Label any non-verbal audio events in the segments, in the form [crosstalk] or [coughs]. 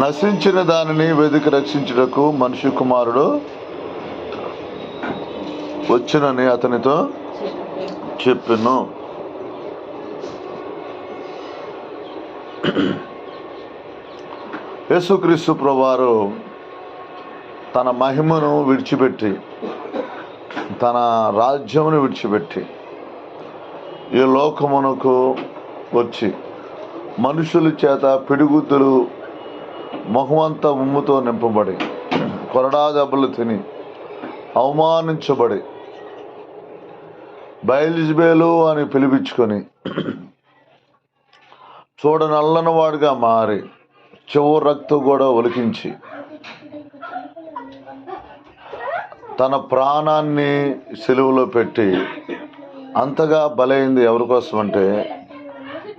నశించిన దానిని వెదికి రక్షించుటకు మనిషి కుమారుడు వచ్చినని అతనితో చెప్పిను. యేసుక్రీస్తు ప్రభువారు తన మహిమను విడిచిపెట్టి తన రాజ్యమును విడిచిపెట్టి ఈ లోకమునకు వచ్చి మనుషుల చేత పిడిగుద్దులు మొహమంతా ఉమ్ముతో నింపబడి కొరడా దెబ్బలు తిని అవమానించబడి బయలుజబేలు అని పిలిపించుకొని చూడనల్లని వాడిగా మారి చెవు రక్తం కూడా ఒలికించి తన ప్రాణాన్ని సెలువులో పెట్టి అంతగా బలైంది ఎవరికోసం అంటే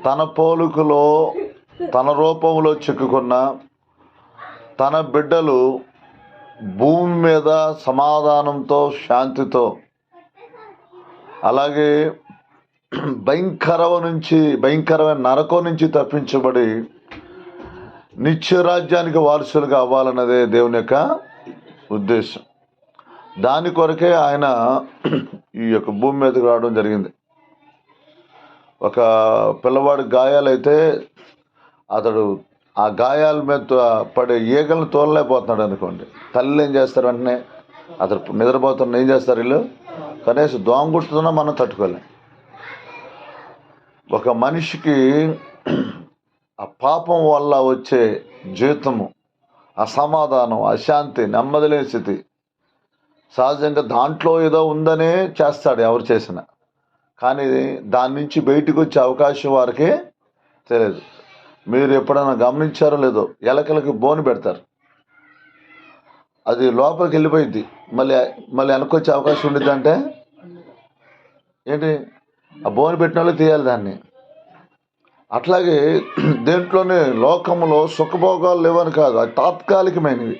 తన పోలుకలో తన రూపంలో చిక్కుకున్న తన బిడ్డలు భూమి మీద సమాధానంతో శాంతితో అలాగే భయంకరం నుంచి భయంకరమైన నరకం నుంచి తప్పించబడి నిత్య రాజ్యానికి వారసులుగా అవ్వాలన్నదే దేవుని యొక్క ఉద్దేశం. దాని కొరకే ఆయన ఈ యొక్క భూమి మీదకి రావడం జరిగింది. ఒక పిల్లవాడి గాయాలైతే అతడు ఆ గాయాల మీద పడే ఈగలను తోలలేకపోతున్నాడు అనుకోండి. తల్లి ఏం చేస్తారు వెంటనే? అతను నిద్రపోతున్న ఏం చేస్తారు వీళ్ళు? కనీసం దోమ మనం తట్టుకోలేం. ఒక మనిషికి ఆ పాపం వల్ల వచ్చే జీవితము అసమాధానం అశాంతి నెమ్మదిలేని స్థితి సహజంగా దాంట్లో ఏదో ఉందనే చేస్తాడు ఎవరు చేసినా. కానీ దాని నుంచి బయటకు వచ్చే అవకాశం వారికి తెలియదు. మీరు ఎప్పుడైనా గమనించారో లేదో ఎలకలకి బోను పెడతారు. అది లోపలికి వెళ్ళిపోయింది. మళ్ళీ మళ్ళీ వెనకొచ్చే అవకాశం ఉండిద్ది అంటే ఏంటి? ఆ బోను పెట్టిన వాళ్ళు తీయాలి దాన్ని. అట్లాగే [clears throat] దేంట్లోనే లోకంలో సుఖభోగాలు లేవని కాదు అది తాత్కాలికమైనవి.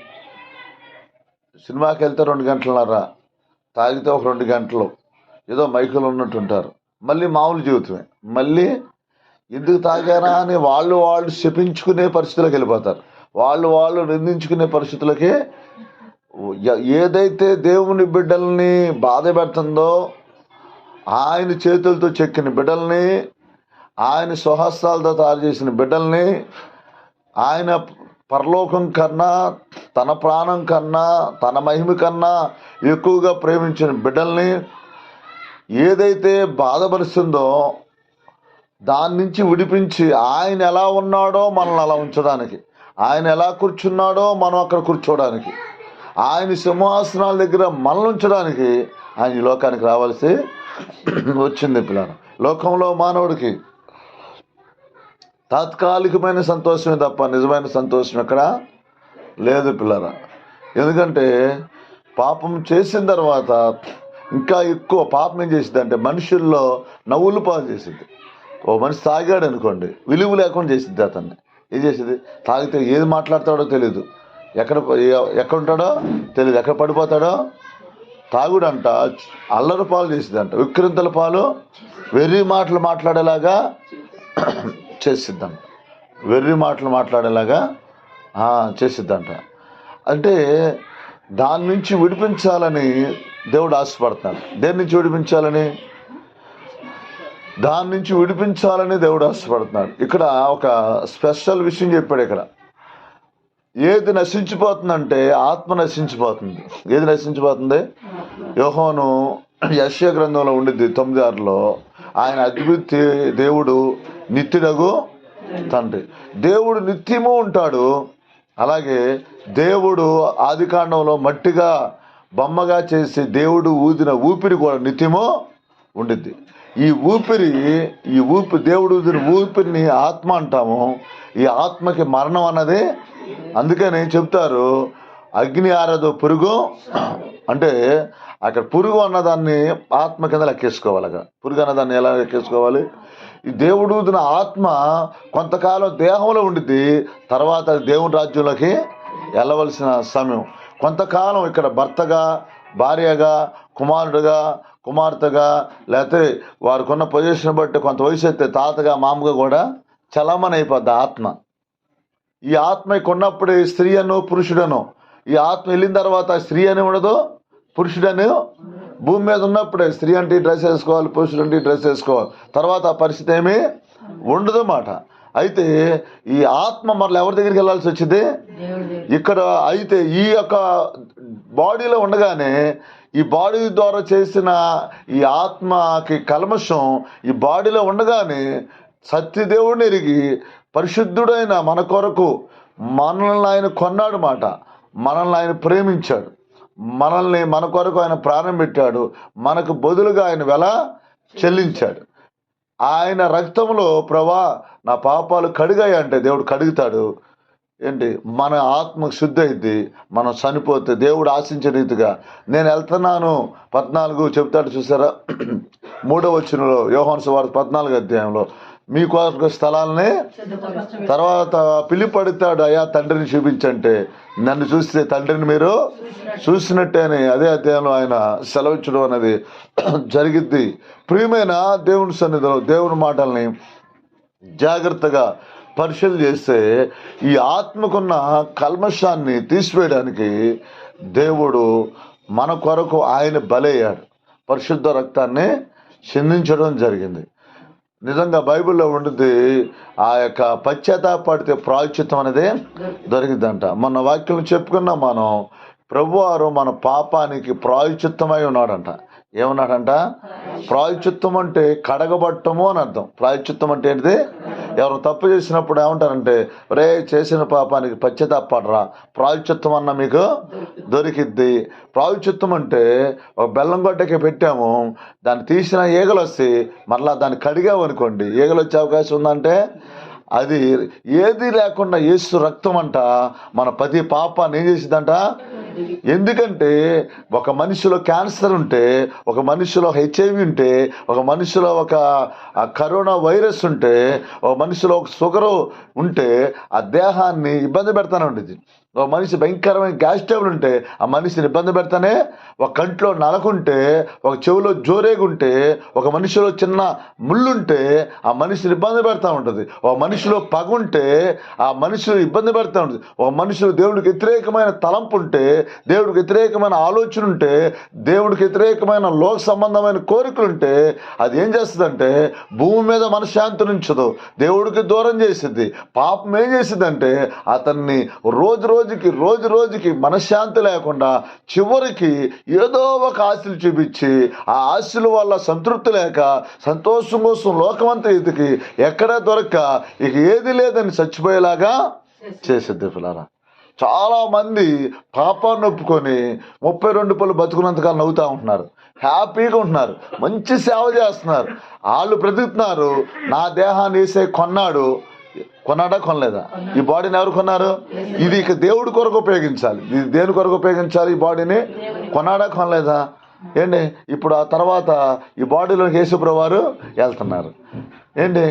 సినిమాకి వెళ్తే రెండు గంటలన్నర తాగితే ఒక రెండు గంటలు ఏదో మైకులు ఉన్నట్టుంటారు. మళ్ళీ మామూలు జీవితమే. మళ్ళీ ఎందుకు తాగారా అని వాళ్ళు వాళ్ళు శపించుకునే పరిస్థితులకు వెళ్ళిపోతారు. వాళ్ళు వాళ్ళు నిందించుకునే పరిస్థితులకి ఏదైతే దేవుని బిడ్డల్ని బాధ పెడుతుందో ఆయన చేతులతో చెక్కిన బిడ్డల్ని ఆయన స్వహస్తాలతో తయారు చేసిన బిడ్డల్ని ఆయన పరలోకం కన్నా తన ప్రాణం కన్నా తన మహిమ కన్నా ఎక్కువగా ప్రేమించిన బిడ్డల్ని ఏదైతే బాధపరుస్తుందో దాని నుంచి విడిపించి ఆయన ఎలా ఉన్నాడో మనల్ని అలా ఉంచడానికి. ఆయన ఎలా కూర్చున్నాడో మనం అక్కడ కూర్చోడానికి. ఆయన సింహాసనాల దగ్గర మనల్ని ఉంచడానికి ఆయన ఈ లోకానికి రావాల్సి వచ్చింది పిల్లలు. లోకంలో మానవుడికి తాత్కాలికమైన సంతోషమే తప్ప నిజమైన సంతోషం ఎక్కడ లేదు పిల్లరా. ఎందుకంటే పాపం చేసిన తర్వాత ఇంకా ఎక్కువ పాపం ఏం చేసింది అంటే మనుషుల్లో నవ్వులు పాలు చేసింది ఓ మనిషి తాగాడు అనుకోండి విలువ లేకుండా చేసిద్ది అతన్ని. ఏం చేసేది తాగితే ఏది మాట్లాడతాడో తెలియదు ఎక్కడ ఎక్కడ ఉంటాడో తెలియదు ఎక్కడ పడిపోతాడో తాగుడంట అల్లరి పాలు చేసిద్దంట. విక్రింతల పాలు వెర్రి మాటలు మాట్లాడేలాగా [coughs] చేసిద్దంట. వెర్రి మాటలు మాట్లాడేలాగా చేసిద్దంట. అంటే దాని నుంచి విడిపించాలని దేవుడు ఆశపడుతున్నాడు. దేని నుంచి విడిపించాలని? దాని నుంచి విడిపించాలని దేవుడు ఆశపడుతున్నాడు. ఇక్కడ ఒక స్పెషల్ విషయం చెప్పాడు ఇక్కడ. ఏది నశించిపోతుందంటే ఆత్మ నశించిపోతుంది. ఏది నశించిపోతుంది? యోహోను యశ్య గ్రంథంలో ఉండిద్ది తొమ్మిది ఆరులో ఆయన అద్భుతి దేవుడు నిత్యుడగు తండ్రి. దేవుడు నిత్యము ఉంటాడు. అలాగే దేవుడు ఆదికాండంలో మట్టిగా బొమ్మగా చేసి దేవుడు ఊదిన ఊపిరి కూడా నిత్యము ఉండిద్ది. ఈ ఊపిరి ఈ ఊపి దేవుడు ఊదిన ఊపిరిని ఆత్మ అంటాము. ఈ ఆత్మకి మరణం అన్నది అందుకని చెప్తారు అగ్ని ఆరాధ పురుగు అంటే అక్కడ పురుగు అన్నదాన్ని ఆత్మ కింద లెక్కేసుకోవాలి అక్కడ. పురుగు అన్నదాన్ని ఎలా లెక్కేసుకోవాలి? ఈ దేవుడు ఊదిన ఆత్మ కొంతకాలం దేహంలో ఉండిద్ది తర్వాత అది దేవుని రాజ్యంలోకి వెళ్ళవలసిన సమయం. కొంతకాలం ఇక్కడ భర్తగా భార్యగా కుమారుడుగా కుమార్తెగా లేకపోతే వారికి ఉన్న పొజిషన్ బట్టి కొంత వయసు అయితే తాతగా మామగా కూడా చలమని అయిపోద్ది ఆత్మ. ఈ ఆత్మ కొన్నప్పుడే స్త్రీ అను పురుషుడను ఈ ఆత్మ వెళ్ళిన తర్వాత స్త్రీ అని ఉండదు పురుషుడని. భూమి మీద ఉన్నప్పుడే స్త్రీ అంటే డ్రెస్ వేసుకోవాలి పురుషుడు అంటే డ్రెస్ వేసుకోవాలి. తర్వాత ఆ పరిస్థితి ఏమీ? ఉండదు మాట అయితే ఈ ఆత్మ మరలా ఎవరి దగ్గరికి వెళ్ళాల్సి వచ్చింది? ఇక్కడ అయితే ఈ యొక్క బాడీలో ఉండగానే ఈ బాడీ ద్వారా చేసిన ఈ ఆత్మకి కల్మషం ఈ బాడీలో ఉండగానే సత్యదేవుడిని ఎరిగి పరిశుద్ధుడైన మన కొరకు మనల్ని ఆయన కొన్నాడు మాట. మనల్ని ఆయన ప్రేమించాడు. మనల్ని మన కొరకు ఆయన ప్రాణం పెట్టాడు. మనకు బదులుగా ఆయన వెల చెల్లించాడు. ఆయన రక్తంలో ప్రభా నా పాపాలు కడిగాయి అంటే దేవుడు కడుగుతాడు. ఏంటి? మన ఆత్మ శుద్ధి అయింది మనం చనిపోతే దేవుడు ఆశించే రీతిగా నేను వెళ్తున్నాను. పద్నాలుగు చెప్తాడు చూసారా? [clears throat] మూడో వచ్చినలో యోహాను సువార్త పద్నాలుగు అధ్యాయంలో మీ కొరకు స్థలాలనే తర్వాత పిలిపడతాడు అయ్యా తండ్రిని చూపించంటే నన్ను చూస్తే తండ్రిని మీరు చూసినట్టేనే అదే అధ్యాయంలో ఆయన సెలవిచ్చడం అనేది [clears throat] జరిగిద్ది. ప్రియమైన దేవుని సన్నిధిలో దేవుని మాటల్ని జాగ్రత్తగా పరిశీలన చేస్తే ఈ ఆత్మకున్న కల్మషాన్ని తీసివేయడానికి దేవుడు మన కొరకు ఆయన బలయ్యాడు. పరిశుద్ధ రక్తాన్ని చిందించడం జరిగింది. నిజంగా బైబిల్లో ఉంటుంది ఆ యొక్క పశ్చాత్తాపడితే ప్రాయశ్చిత్తం అనేది దొరికిందంట. మొన్న వాక్యం చెప్పుకున్నాం మనం ప్రభువారు మన పాపానికి ప్రాయుచిత్తమై ఉన్నాడంట. ఏమన్నాడంట? ప్రాయశ్చిత్తం అంటే కడగబట్టము అని అర్థం. ప్రాయశ్చిత్తం అంటే ఏంటిది? ఎవరు తప్పు చేసినప్పుడు ఏమంటారంటే రే చేసిన పాపానికి పశ్చాత్తాపడరా ప్రాయశ్చిత్తం అన్న మీకు దొరికిద్ది. ప్రాయశ్చిత్తం అంటే ఒక బెల్లం గొడ్డకి పెట్టాము దాన్ని తీసిన ఈగలు వస్తే మరలా దాన్ని కడిగామనుకోండి. ఈగలు వచ్చే అవకాశం ఉందంటే అది ఏది లేకుండా ఏసు రక్తం అంట మన ప్రతి పాపాన్ని ఏం చేసిందంట? ఎందుకంటే ఒక మనిషిలో క్యాన్సర్ ఉంటే ఒక మనిషిలో హెచ్ఐవి ఉంటే ఒక మనిషిలో ఒక కరోనా వైరస్ ఉంటే ఒక మనిషిలో ఒక షుగరు ఉంటే ఆ దేహాన్ని ఇబ్బంది పెడతానే ఉండేది. ఒక మనిషి భయంకరమైన గ్యాస్ ట్రబుల్ ఉంటే ఆ మనిషిని ఇబ్బంది పెడతానే ఒక కంట్లో నలకుంటే ఒక చెవిలో జోరేగుంటే ఒక మనిషిలో చిన్న ముళ్ళుంటే ఆ మనిషిని ఇబ్బంది పెడతా ఉంటుంది. ఒక మనిషిలో పగ ఉంటే ఆ మనిషిని ఇబ్బంది పెడతా ఉంటుంది. ఒక మనిషిలో దేవుడికి వ్యతిరేకమైన తలంపు ఉంటే దేవుడికి వ్యతిరేకమైన ఆలోచన ఉంటే దేవుడికి వ్యతిరేకమైన లోక సంబంధమైన కోరికలు ఉంటే అది ఏం చేస్తుందంటే భూమి మీద మనశ్శాంతి నుంచదు. దేవుడికి దూరం చేసిద్ది. పాపం ఏం చేసిద్దంటే అతన్ని రోజు రోజుకి రోజు రోజుకి మనశ్శాంతి లేకుండా చివరికి ఏదో ఒక ఆశలు చూపించి ఆ ఆశల వల్ల సంతృప్తి లేక సంతోషం కోసం లోకమంతా ఎతికి ఎక్కడా దొరక్క ఇక ఏది లేదని చచ్చిపోయేలాగా చేసిద్ది పిల్లరా. చాలా మంది పాపాన్ని ఒప్పుకొని ముప్పై రెండు పళ్ళు బతుకున్నంతకాలం నవ్వుతూ ఉంటున్నారు. హ్యాపీగా ఉంటున్నారు. మంచి సేవ చేస్తున్నారు. వాళ్ళు బ్రతుకుతున్నారు. నా దేహాన్ని వేసే కొన్నాడు. కొన్నాడా కొనలేదా? ఈ బాడీని ఎవరు కొన్నారు? ఇది ఇక దేవుడి కొరకు ఉపయోగించాలి. ఇది దేని కొరకు ఉపయోగించాలి ఈ బాడీని? కొన్నాడా కొనలేదా? ఏంటి? ఇప్పుడు ఆ తర్వాత ఈ బాడీలో యేసుప్రభు వారు వెళ్తున్నారు. ఏంటి?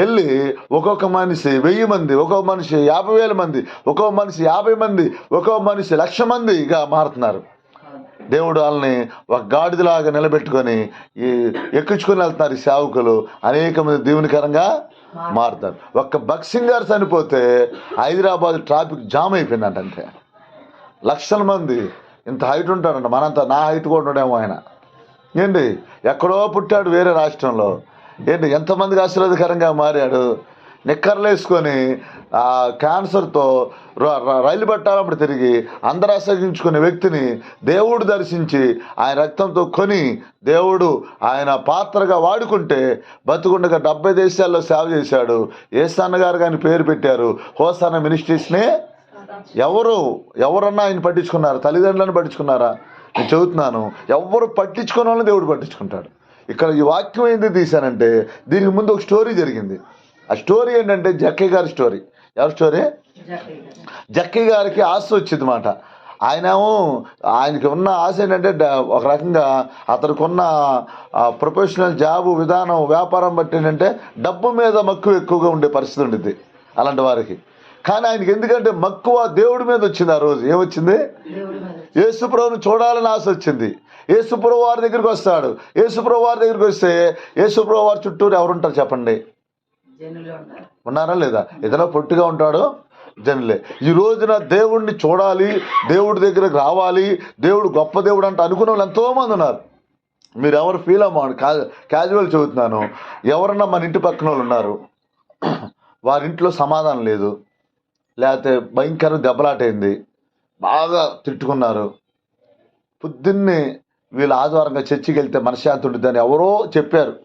వెళ్ళి ఒక్కొక్క మనిషి వెయ్యి మంది ఒక్కొక్క మనిషి యాభై వేల మంది ఒక్కొక్క మనిషి యాభై మంది ఒక్కొక్క మనిషి లక్ష మందిగా మారుతున్నారు. దేవుడు వాళ్ళని ఒక గాడిదలాగా నిలబెట్టుకొని ఈ ఎక్కించుకొని వెళ్తున్నారు ఈ సేవకులు. అనేక మంది దీవునికరంగా మారుతారు. ఒక్క బక్సింగ్ గారు చనిపోతే హైదరాబాద్ ట్రాఫిక్ జామ్ అయిపోయిందంట అంటే లక్షల మంది ఇంత హైట్ ఉంటాడంట మనంత నా హైట్ కూడా ఉండేమో ఆయన. ఏంటి? ఎక్కడో పుట్టాడు వేరే రాష్ట్రంలో. ఏంటి? ఎంతమందికి ఆశీర్వాదకరంగా మారాడు? నిక్కర్లు వేసుకొని క్యాన్సర్తో ర- రైలు పట్టాలప్పుడు తిరిగి అందరాసగించుకునే వ్యక్తిని దేవుడు దర్శించి ఆయన రక్తంతో కొని దేవుడు ఆయన పాత్రగా వాడుకుంటే బతుకుండగా డెబ్బై దేశాల్లో సేవ చేశాడు. ఏసాన్న గారు కానీ పేరు పెట్టారు. హోసాన మినిస్ట్రీస్ని ఎవరు ఎవరన్నా ఆయన పట్టించుకున్నారు? తల్లిదండ్రులను పట్టించుకున్నారా? నేను చెబుతున్నాను ఎవరు పట్టించుకున్న వాళ్ళని దేవుడు పట్టించుకుంటాడు. ఇక్కడ ఈ వాక్యం ఏంది తీశానంటే దీనికి ముందు ఒక స్టోరీ జరిగింది. ఆ స్టోరీ ఏంటంటే జక్కయ్య గారి స్టోరీ. ఎవరి స్టోరీ? జక్కయ్య గారికి ఆశ వచ్చింది మాట. ఆయనేమో ఆయనకి ఉన్న ఆశ ఏంటంటే ఒక రకంగా అతనికి ప్రొఫెషనల్ జాబు విధానం వ్యాపారం బట్టి ఏంటంటే డబ్బు మీద మక్కువ ఎక్కువగా ఉండే పరిస్థితి ఉండేది అలాంటి వారికి. కానీ ఆయనకి ఎందుకంటే మక్కువ దేవుడి మీద వచ్చింది ఆ రోజు. ఏమొచ్చింది? యేసుప్రభుని చూడాలని ఆశ వచ్చింది. యేసుప్రభు వారి దగ్గరికి వస్తాడు. యేసుప్రభు వారి దగ్గరికి వస్తే యేసుప్రభు వారి చుట్టూరు ఎవరుంటారు చెప్పండి? ఉన్నారా. లేదా? ఏదైనా పొట్టిగా ఉంటాడు? జనులే. ఈ రోజున దేవుణ్ణి చూడాలి దేవుడి దగ్గరకు రావాలి దేవుడు గొప్ప దేవుడు అంటే అనుకునే వాళ్ళు ఎంతోమంది ఉన్నారు. మీరు ఎవరు ఫీల్ అవ్వండి క్యాజువల్ చెబుతున్నాను. ఎవరన్నా మన ఇంటి పక్కన వాళ్ళు ఉన్నారు. [clears throat] వారింట్లో సమాధానం లేదు. లేకపోతే భయంకర దెబ్బలాటైంది. బాగా తిట్టుకున్నారు. పొద్దున్నే వీళ్ళు ఆదివారంగా చర్చికి వెళ్తే మనశ్శాంతి ఉంటుందని ఎవరో చెప్పారు.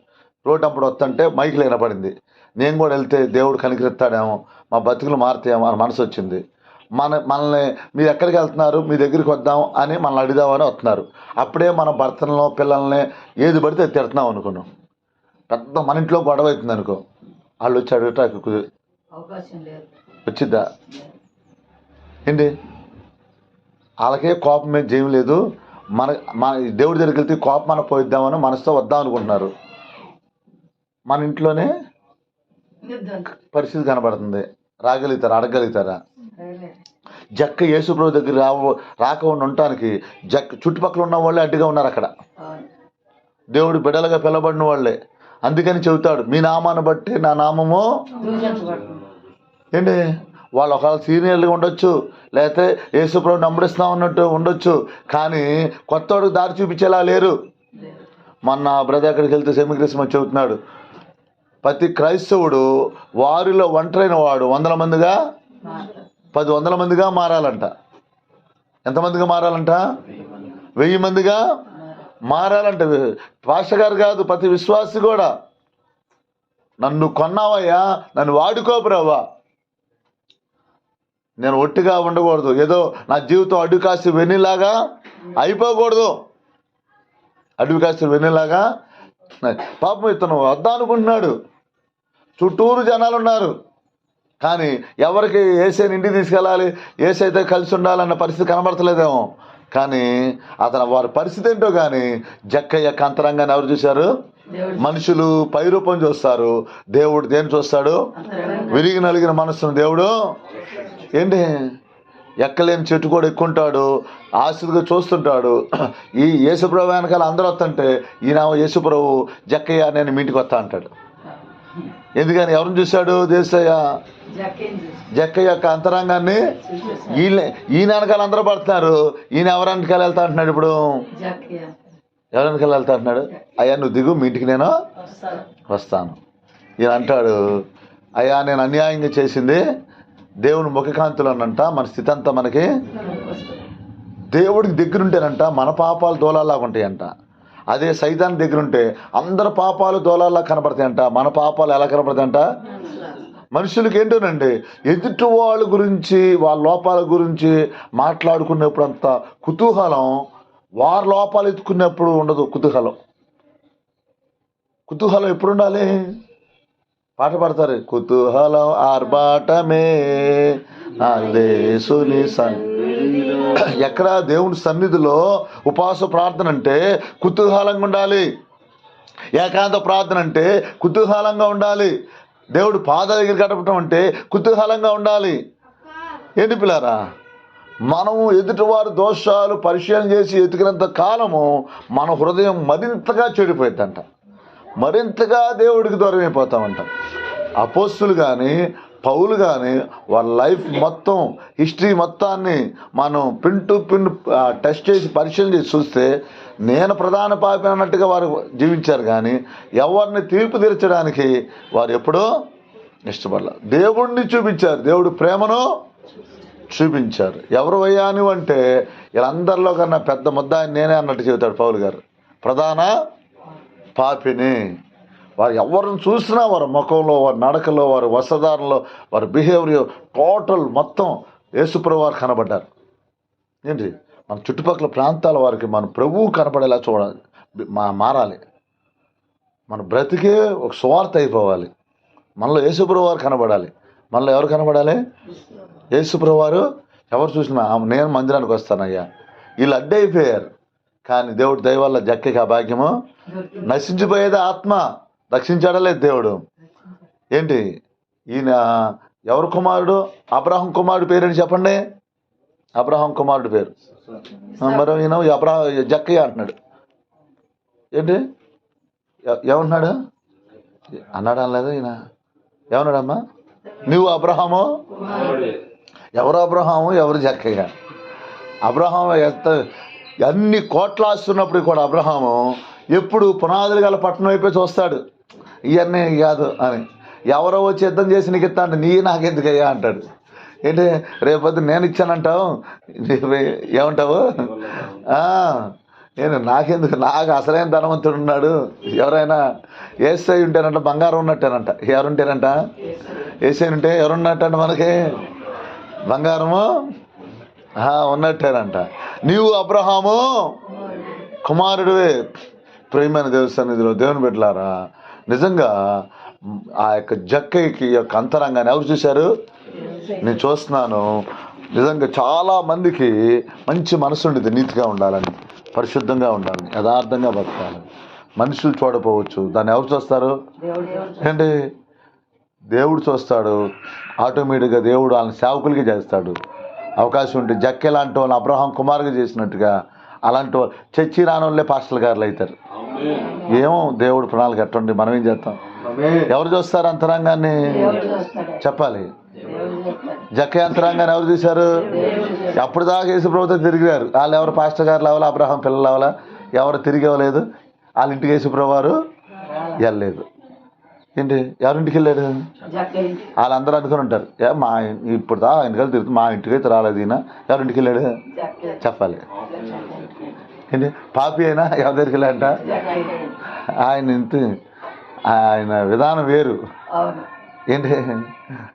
రోడ్డు అప్పుడు వస్తుంటే మైకులు వినపడింది నేను కూడా వెళ్తే దేవుడు కనికరిస్తాడేమో. మా బతుకులు మారుతాయేమో అని మనసు వచ్చింది. మన మనల్ని మీరు ఎక్కడికి వెళ్తున్నారు? మీ దగ్గరికి వద్దాం అని మనల్ని అడిదామని వస్తున్నారు. అప్పుడే మన భర్తలను పిల్లల్ని ఏది పడితే అది తిడుతున్నాం అనుకున్నాం. పెద్ద మన ఇంట్లో గొడవ అవుతుంది అనుకో. వాళ్ళు వచ్చి అడగటానికి వచ్చిద్దా? ఏంటి? వాళ్ళకే కోపం మీద జయం లేదు. మన మన దేవుడి దగ్గరికి వెళ్తే కోపం మన పోయిద్దామని మనసుతో వద్దాం అనుకుంటున్నారు. మన ఇంట్లోనే పరిస్థితి కనబడుతుంది. రాగలుగుతారా? అడగలుగుతారా. జక్క యేసుప్రభు దగ్గర రావ రాకుండా ఉండటానికి జక్క చుట్టుపక్కల ఉన్న వాళ్ళే అడ్డుగా ఉన్నారు అక్కడ. దేవుడు బిడలుగా పిలబడిన వాళ్ళే. అందుకని చెబుతాడు మీ నామాన్ని బట్టి నా నామము ఏంటి? వాళ్ళు ఒకవేళ సీనియర్లుగా ఉండొచ్చు లేకపోతే యేసుప్రభు నమ్మడిస్తా ఉన్నట్టు ఉండొచ్చు కానీ కొత్తవాడికి దారి చూపించేలా లేరు. మొన్న బ్రదర్ అక్కడికి వెళ్తే సెమిక్రిస్మ చెబుతున్నాడు ప్రతి క్రైస్తవుడు వారిలో ఒంటరైన వాడు వందల మందిగా? పది వందల మందిగా మారాలంట. ఎంతమందిగా మారాలంట? వెయ్యి మందిగా? మారాలంట. పాష గారు కాదు ప్రతి విశ్వాసి కూడా. నన్ను కొన్నావయ్యా నన్ను వాడుకోపురావా నేను ఒట్టిగా ఉండకూడదు. ఏదో నా జీవితం అడ్డు కాసి వెన్నీలాగా అయిపోకూడదు. అడ్డు కాసి వెన్నీలాగా? పాపం ఇతను వద్దా అనుకుంటున్నాడు చుట్టూరు జనాలు ఉన్నారు కానీ ఎవరికి ఏసైని ఇంటికి తీసుకెళ్ళాలి ఏసైతే కలిసి ఉండాలన్న పరిస్థితి కనబడతలేదేమో. కానీ అతను వారి పరిస్థితి ఏంటో కానీ జక్క యొక్క అంతరంగాన్ని ఎవరు చూశారు? మనుషులు పైరూపం చూస్తారు. దేవుడు దేని చూస్తాడు? విరిగి నలిగిన మనసును దేవుడు. ఏంటి? ఎక్కలేని చెట్టు కూడా ఎక్కుంటాడు ఆశగా చూస్తుంటాడు. ఈ యేసుప్రభు వెనకాల అందరూ వస్తుంటే ఈయన యేసుప్రభు జక్కయ్య నేను మీ ఇంటికి వస్తా అంటాడు. ఎందుకని? ఎవరిని చూశాడు దేశయ్య? జక్కేం యొక్క అంతరంగాన్ని ఈయన ఈయన వెనకాల అందరూ పడుతున్నారు. ఈయన ఎవరి వెనకాల వెళ్తా అంటున్నాడు ఇప్పుడు? ఎవరి వెనకాల వెళ్తా అంటున్నాడు? అయ్యా నువ్వు దిగు మీ ఇంటికి నేను వస్తాను. ఈయన అంటాడు అయ్యా నేను అన్యాయంగా చేసింది దేవుని ముఖకాంతులోనంట మన స్థితి అంతా మనకి దేవుడికి దగ్గరుంటేనంట మన పాపాలు దోలాలాగా ఉంటాయంట అదే సైతాన్ దగ్గరుంటే అందరి పాపాలు దోలాల్లా కనపడతాయంట మన పాపాలు ఎలా కనపడతాయంట మనుషులకి ఏంటోనండి ఎదుటి వాళ్ళ గురించి వాళ్ళ లోపాల గురించి మాట్లాడుకునేప్పుడు అంత కుతూహలం వారి లోపాలు ఎత్తుకునేప్పుడు ఉండదు కుతూహలం. కుతూహలం ఎప్పుడు ఉండాలి పాట పాడతారు. కుతూహలం ఆర్భాటమే. దేశుని సన్ ఎక్కడ దేవుని సన్నిధిలో ఉపవాస ప్రార్థన అంటే కుతూహలంగా ఉండాలి. ఏకాంత ప్రార్థన అంటే కుతూహలంగా ఉండాలి. దేవుడు పాదాల దగ్గర గడపటం అంటే కుతూహలంగా ఉండాలి. ఏంటి పిల్లారా? మనము ఎదుటివారి దోషాలు పరిశీలన చేసి ఎతికినంత కాలము మన హృదయం మరింతగా చెడిపోయిందంట మరింతగా దేవుడికి దూరం అయిపోతామంట అపోస్తులు కానీ పౌలు కానీ వాళ్ళ లైఫ్ మొత్తం హిస్టరీ మొత్తాన్ని మనం పిన్ టు పిన్ టెస్ట్ చేసి పరిశీలన చేసి చూస్తే నేను ప్రధాన పాపి అన్నట్టుగా వారు జీవించారు కానీ ఎవరిని తీర్పు తీర్చడానికి వారు ఎప్పుడూ ఇష్టపడాల. దేవుణ్ణి చూపించారు. దేవుడు ప్రేమను చూపించారు. ఎవరు అయ్యా అంటే వీళ్ళందరిలో కన్నా పెద్ద ముద్ద ఆయన నేనే అన్నట్టు చెబుతాడు పౌలు గారు. ప్రధాన పాపిని. వారు ఎవరిని చూసినా వారి ముఖంలో వారి నడకలో వారి వస్త్రధారణలో వారి బిహేవియర్ టోటల్ మొత్తం యేసుప్రభు వారు కనబడ్డారు. ఏంటి? మన చుట్టుపక్కల ప్రాంతాల వారికి మన ప్రభువు కనపడేలా చూడాలి మా మారాలి. మన బ్రతికే ఒక సువార్త అయిపోవాలి. మనలో యేసుప్రభు వారు కనబడాలి. మనలో ఎవరు కనబడాలి? యేసుప్రభు వారు ఎవరు చూసినా నేను మందిరానికి వస్తానయ్యా. వీళ్ళు అడ్డు అయిపోయారు. కానీ దేవుడు దయవల్ల జక్కకి ఆ భాగ్యము నశించిపోయేది ఆత్మ. రక్షించాడలేదు దేవుడు. ఏంటి? ఈయన ఎవరు కుమారుడు? అబ్రహం కుమారుడు పేరేంటి చెప్పండి? అబ్రహం కుమారుడు పేరు. మరి ఈయన అబ్రహ జక్కయ్య అంటున్నాడు. ఏంటి? ఏమంటున్నాడు? అన్నాడు అనలేదు ఈయన? ఏమన్నాడమ్మా? నువ్వు అబ్రహము? ఎవరు అబ్రహాము? ఎవరు జక్కయ్య? అబ్రహాం ఎంత అన్ని కోట్లాస్తున్నప్పుడు కూడా అబ్రహాము ఎప్పుడు పునాదులు గల పట్టణం అయిపోయి చూస్తాడు. ఇవన్నీ కాదు అని. ఎవరో వచ్చి యుద్ధం చేసి నీకు ఇస్తా అంటే నీ నాకెందుకయ్యా? అంటాడు. ఏంటి రేపొద్దు నేను ఇచ్చానంటావు? ఏమంటావు? నేను నాకెందుకు? నాకు అసలైన ధనవంతుడు ఉన్నాడు. ఎవరైనా ఏసై ఉంటేనంట బంగారం ఉన్నట్టేనంట. ఎవరుంటేనంట ఏసై ఉంటే ఎవరున్నట్టంట మనకి? బంగారము? ఉన్నట్టేనంట. నీవు అబ్రహాము కుమారుడివే. ప్రేమైన దేవ సన్నిధిలో దేవుని బిడ్డలారా నిజంగా ఆ యొక్క జక్కయ్యకి యొక్క అంతరంగాన్ని ఎవరు చూశారు? నేను చూస్తున్నాను. నిజంగా చాలా మందికి మంచి మనసు ఉండేది నీతిగా ఉండాలని పరిశుద్ధంగా ఉండాలని యథార్థంగా బతకాలని. మనుషులు చూడపోవచ్చు దాన్ని ఎవరు చూస్తారు? ఏంటి? దేవుడు చూస్తాడు. ఆటోమేటిక్గా దేవుడు వాళ్ళని సేవకులకి చేస్తాడు. అవకాశం ఉంటే జక్కెలాంటి వాళ్ళు అబ్రహాం కుమార్గా చేసినట్టుగా అలాంటి చర్చి చచ్చి రాని వాళ్ళే పాస్టల్ గారులు అవుతారు. ఏమో దేవుడు ప్రణాళిక ఎట్టండి మనం ఏం చేస్తాం? ఎవరు చూస్తారు అంతరంగాన్ని? దేవుడు చూస్తాడు. చెప్పాలి జక్క అంతరంగాన్ని ఎవరు చూశారు? అప్పుడు దాకా యేసు ప్రభుత్వం తిరిగారు వాళ్ళు ఎవరు పాస్టర్ గారు లేవాలా అబ్రహాం పిల్లలు లేవాలా? ఎవరు తిరిగి ఇవ్వలేదు వాళ్ళ ఇంటికి యేసు ప్రభు వారు వెళ్ళలేదు. ఏంటి? ఎవరింటికి వెళ్ళాడు? వాళ్ళందరూ అనుకుని ఉంటారు. ఏ మా ఇప్పుడు దా ఇంటికి తిరుగుతుంది మా ఇంటికి అయితే రాలేదు ఈయన. ఎవరింటికి వెళ్ళాడు? చెప్పాలి. ఏంటి? పాపి అయినా ఎవరి దగ్గరికి జక్కయ్య ఆయన ఇంత ఆయన విధానం వేరు. ఏంటి?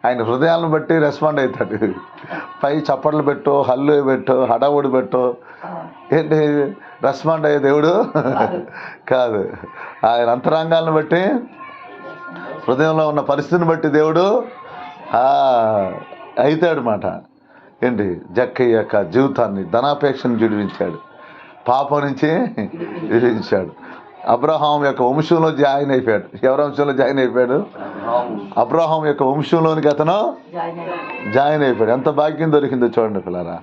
ఆయన హృదయాలను బట్టి రెస్పాండ్ అవుతాడు పై చప్పట్లు పెట్టు హల్లు పెట్టు హడావుడి పెట్టు. ఏంటి? రెస్పాండ్ అయ్యే దేవుడు? కాదు. ఆయన అంతరంగాలను బట్టి హృదయంలో ఉన్న పరిస్థితిని బట్టి దేవుడు అవుతాడు మాట. ఏంటి? జక్కయ్య యొక్క జీవితాన్ని ధనాపేక్షను విడిపించాడు పాపం నుంచి విడిపించాడు అబ్రహాం యొక్క వంశంలో జాయిన్ అయిపోయాడు. ఎవరి వంశంలో జాయిన్ అయిపోయాడు? అబ్రహాం యొక్క వంశంలోనికి అతను జాయిన్ అయిపోయాడు. ఎంత భాగ్యం దొరికిందో చూడండి పిల్లరా.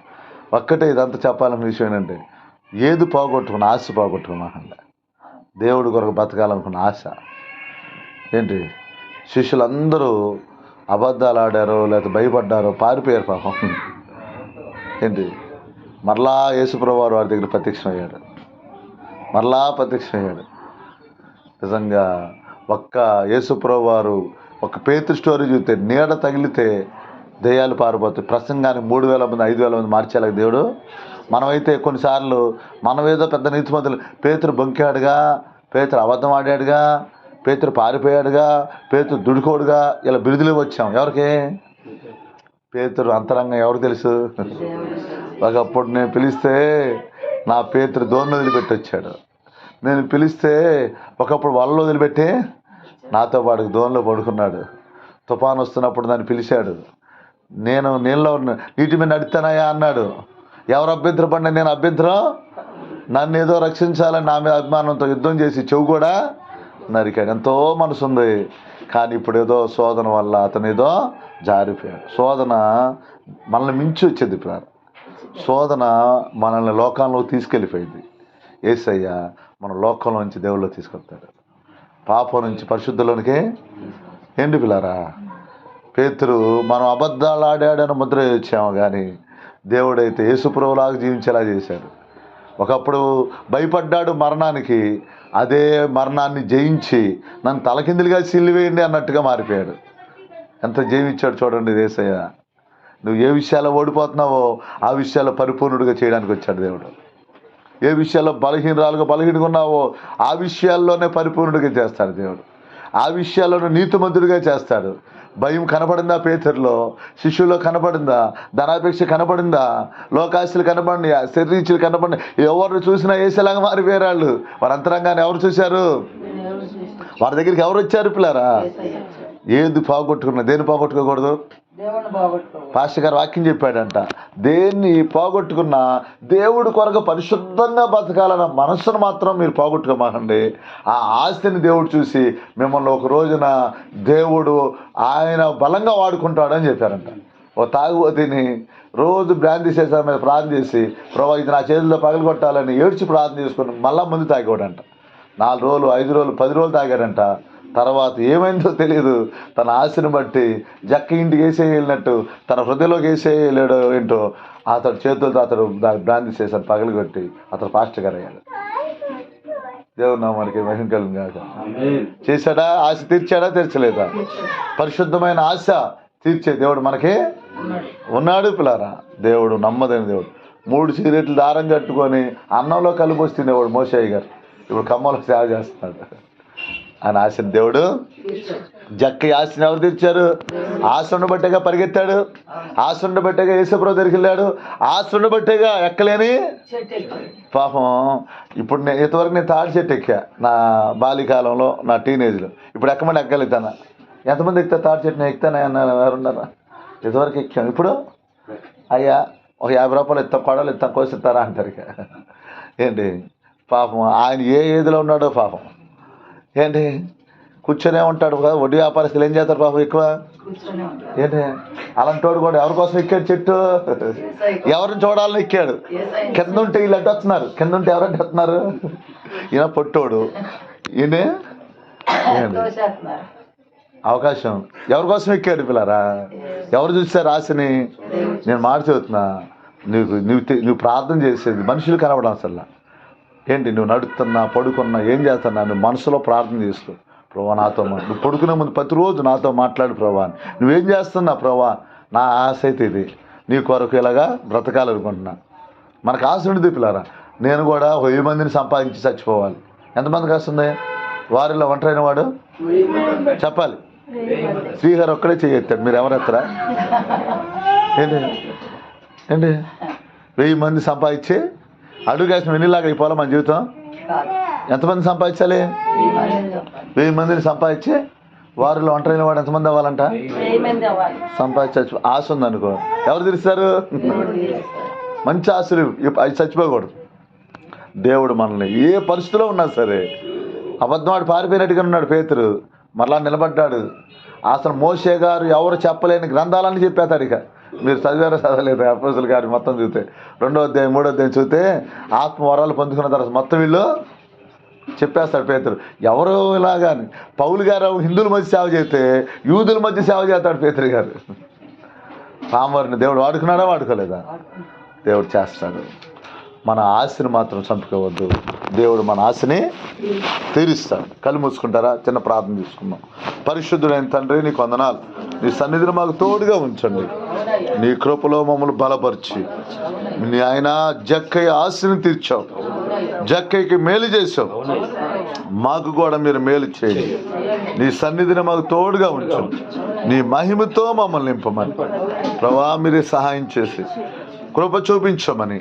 ఒక్కటే ఇదంతా చెప్పాలన్న విషయం ఏంటంటే ఏది పోగొట్టుకున్న ఆశ పోగొట్టుకున్నాకండి దేవుడి కొరకు బతకాలనుకున్న ఆశ. ఏంటి? శిష్యులందరూ అబద్ధాలు ఆడారో లేకపోతే భయపడ్డారో పారిపోయారు పాపం. ఏంటి? మరలా యేసుప్రభువారు వారి దగ్గర ప్రత్యక్షమయ్యాడు. మరలా ప్రత్యక్షమయ్యాడు. నిజంగా ఒక్క యేసుప్రభు వారు ఒక పేతు స్టోరీ చూస్తే నీడ తగిలితే దెయ్యాలు పారిపోతాయి. ప్రసంగానికి మూడు వేల మంది ఐదు వేల మంది మార్చేలాగా దేవుడు మనమైతే కొన్నిసార్లు మనం ఏదో పెద్ద నీతిమంతులు పేతురు బొంకాడుగా పేతురు అబద్ధం ఆడాడుగా పేతురు పారిపోయాడుగా పేతురు దుడుకోడుగా ఇలా బిరుదులు వచ్చాం ఎవరికి? పేతురు అంతరంగం ఎవరు తెలుసు? ఒకప్పుడు నేను పిలిస్తే నా పేతురు దోణి వదిలిపెట్టి వచ్చాడు నేను పిలిస్తే ఒకప్పుడు వలలో వదిలిపెట్టి నాతో పాటు దోణిలో పడుకున్నాడు. తుఫాన్ వస్తున్నప్పుడు దాన్ని పిలిచాడు. నేను నీళ్ళలో ఉన్న నీటి మీద నడుతానయా అన్నాడు. ఎవరు అభ్యంతరపడినా నేను అభ్యంతరం? నన్ను ఏదో రక్షించాలని నా మీద అభిమానంతో యుద్ధం చేసి చెవు కూడా నరికాడు. ఎంతో మనసు ఉంది. కానీ ఇప్పుడు ఏదో శోధన వల్ల అతను ఏదో జారిపోయాడు. శోధన మనల్ని మించి వచ్చేది ప్రాణం శోధన మనల్ని లోకంలో తీసుకెళ్ళిపోయింది. ఏసయ్య మన లోకంలో నుంచి దేవుళ్ళు తీసుకొస్తాడు. పాపం నుంచి పరిశుద్ధులోనికి ఏంటి పిల్లారా? పేతురు మనం అబద్ధాలు ఆడాడని ముద్ర వచ్చాము కానీ దేవుడైతే యేసుప్రభులాగా జీవించేలా చేశాడు. ఒకప్పుడు భయపడ్డాడు మరణానికి అదే మరణాన్ని జయించి నన్ను తలకిందులుగా సిల్లివేయండి అన్నట్టుగా మారిపోయాడు. ఎంత జయించాడు చూడండి దేశయ్య నువ్వు ఏ విషయాల్లో ఓడిపోతున్నావో ఆ విషయాల్లో పరిపూర్ణుడిగా చేయడానికి వచ్చాడు దేవుడు. ఏ విషయాల్లో బలహీనరాలుగా బలహీనగా ఉన్నావో ఆ విషయాల్లోనే పరిపూర్ణుడిగా చేస్తాడు దేవుడు. ఆ విషయాల్లోనే నీతిమంతుడిగా చేస్తాడు. భయం కనపడిందా పేతుర్లో? శిష్యుల్లో కనపడిందా? ధనాపేక్ష కనపడిందా? లోకాశలు కనపడినాయా? శరీరీచులు కనపడి ఎవరు చూసినా వేసేలాగా మారిపోయారు వాళ్ళు? వారి అంతరంగాన్ని ఎవరు చూశారు? వారి దగ్గరికి ఎవరు వచ్చారు పిల్లరా? ఏది పోగొట్టుకున్నా? దేన్ని పోగొట్టుకోకూడదు? పాస్టర్ గారు వాక్యం చెప్పాడంట. దేన్ని పోగొట్టుకున్నా దేవుడి కొరకు పరిశుద్ధంగా బతకాలన్న మనస్సును మాత్రం మీరు పోగొట్టుకోమాకండి. ఆ ఆస్తిని దేవుడు చూసి మిమ్మల్ని ఒక రోజున దేవుడు ఆయన బలంగా వాడుకుంటాడని చెప్పారంట. ఓ తాగుబోతిని రోజు బ్రాంతి చేసే మీద ప్రార్థన చేసి ప్రభా ఇది నా చేతుల్లో పగలగొట్టాలని ఏడ్చి ప్రార్థన చేసుకుని మళ్ళా ముందు తాగేవాడంట. నాలుగు రోజులు ఐదు రోజులు పది రోజులు తాగాడంట. తర్వాత ఏమైందో తెలియదు తన ఆశను బట్టి జక్క ఇంటికి వేసే వెళ్ళినట్టు తన హృదయంలోకి వేసే వెళ్ళాడు ఏంటో అతడు చేతులతో అతడు దాన్ని బ్రాంతి చేశాడు పగలు కొట్టి అతడు పాస్టర్ గారు అయ్యాడు. దేవుడు నామానికి మహిమ కలిగిన కాక చేశాడా? ఆశ తీర్చాడా? తీర్చలేదా? పరిశుద్ధమైన ఆశ తీర్చే దేవుడు మనకి ఉన్నాడు. పిల్లారా. దేవుడు నమ్మదైన దేవుడు. మూడు సిగరెట్లు దారం కట్టుకొని అన్నంలో కలిపొసి తినేవాడు మోసయ్య గారు ఇప్పుడు ఖమ్మంలో సేవ చేస్తున్నాడు. ఆయన ఆశ దేవుడు జక్క ఈ ఆశని ఎవరు తీర్చారు? ఆశను బట్టగా పరిగెత్తాడు. ఆశను బట్టగా యేసుప్రభు దగ్గరికి వెళ్ళాడు. ఆశను బట్టగా ఎక్కలేని పాపం. ఇప్పుడు నేను ఇంతవరకు నేను తాడి చెట్టు ఎక్కా. నా బాల్యకాలంలో నా టీనేజ్లో. ఇప్పుడు ఎక్కమని ఎక్కగలుగుతానా ఎంతమంది ఎక్కుతా తాడి చెట్టుని ఎక్కుతానా అన్నారు ఎవరున్నారా ఇంతవరకు ఎక్కాం. ఇప్పుడు? అయ్యా ఒక యాభై రూపాయలు ఇస్తాం కొడలు ఇస్తాం కోసిస్తారా అంటారు ఇక. ఏంటి? పాపం. ఆయన ఏ ఏదిలో ఉన్నాడో పాపం. ఏంటి? కూర్చొనే ఉంటాడు కదా వడ్డీ వ్యాపారస్తులు ఏం చేస్తారు పాపం ఎక్కువ? ఏంటి? అలాంటి వాడు కూడా ఎవరి కోసం ఎక్కాడు చెట్టు? ఎవరిని చూడాలని ఎక్కాడు? కింద ఉంటే వీళ్ళు అడ్డు వస్తున్నారు. కింద ఉంటే ఎవరంటే వస్తున్నారు? ఈయన పొట్టోడు. ఈయన? అవకాశం. ఎవరి కోసం ఎక్కాడు పిల్లరా? ఎవరు చూస్తారు ఆశని నేను మాట నీకు నువ్వు తె- నువ్వు ప్రార్థన చేసేది మనుషులు కనబడం అసలు. ఏంటి నువ్వు నడుస్తున్నా పడుకున్నా ఏం చేస్తున్నా నువ్వు మనసులో ప్రార్థన చేసుకో ప్రభా నాతో మా నువ్వు పడుకునే ముందు ప్రతిరోజు నాతో మాట్లాడు ప్రభా. నువ్వేం చేస్తున్నా ప్రభా? నా ఆశ అయితే ఇది. నీ కొరకు ఇలాగా బ్రతకాలనుకుంటున్నా. మనకు ఆశ ఉండి పిల్లారా. నేను కూడా వెయ్యి మందిని సంపాదించి చచ్చిపోవాలి. ఎంతమందికి వస్తుంది వారిలో ఒంటరైన వాడు? చెప్పాలి. శ్రీగారు ఒక్కడే చేయెత్తాడు మీరు ఎవరెత్తరా ఏంటి? ఏంటి? వెయ్యి మంది సంపాదించి అడుగేసిన వెన్నీలాగా అయిపోవాలి మన జీవితం? ఎంతమంది సంపాదించాలి? వెయ్యి మందిని సంపాదించి వారిలో ఒంటరైన వాడు ఎంతమంది అవ్వాలంట? వెయ్యి మంది అవ్వాలి. సంపాదించి చచ్చి ఆశ ఉందనుకో. ఎవరు తీరుస్తారు? తీరుస్తాడు. మంచి ఆశలు అవి చచ్చిపోకూడదు. దేవుడు మనల్ని ఏ పరిస్థితిలో ఉన్నా సరే అబద్ధం ఆడు పారిపోయినట్టుగా ఉన్నాడు పేతురు. మరలా నిలబడ్డాడు. అసలు మోసే గారు ఎవరు చెప్పలేని గ్రంథాలని చెప్పేస్తాడు ఇక. మీరు చదివారా చదవలేదు అపోజుల గారి మొత్తం చూస్తే. రెండో అధ్యాయం మూడో అధ్యాయం చూస్తే ఆత్మ వరాలు పొందుకున్న తర్వాత మొత్తం వీళ్ళు చెప్పేస్తాడు పేతురు. ఎవరు ఇలాగాని. పౌలు గారు హిందువుల మధ్య సేవ చేస్తే యూదుల మధ్య సేవ చేస్తాడు పేతురు గారు. పామరిని దేవుడు వాడుకున్నాడా వాడుకోలేదా? దేవుడు చేస్తాడు. మన ఆశను మాత్రం చంపుకోవద్దు. దేవుడు మన ఆశని తీరుస్తాడు. కళ్ళు మూసుకుంటారా? చిన్న ప్రార్థన చేసుకున్నాం పరిశుద్ధుడైన తండ్రి నీ కొందనాలు నీ సన్నిధిని మాకు తోడుగా ఉంచండి. నీ కృపలో మమ్మల్ని బలపరిచి. నీ ఆయన జక్కయ్య ఆశని తీర్చావు. జక్కయ్యకి మేలు చేసావు మాకు కూడా మీరు మేలు చేయండి. నీ సన్నిధిని మాకు తోడుగా ఉంచండి. నీ మహిమతో మమ్మల్ని నింపమని. ప్రభా మీరే సహాయం చేసి కృప చూపించమని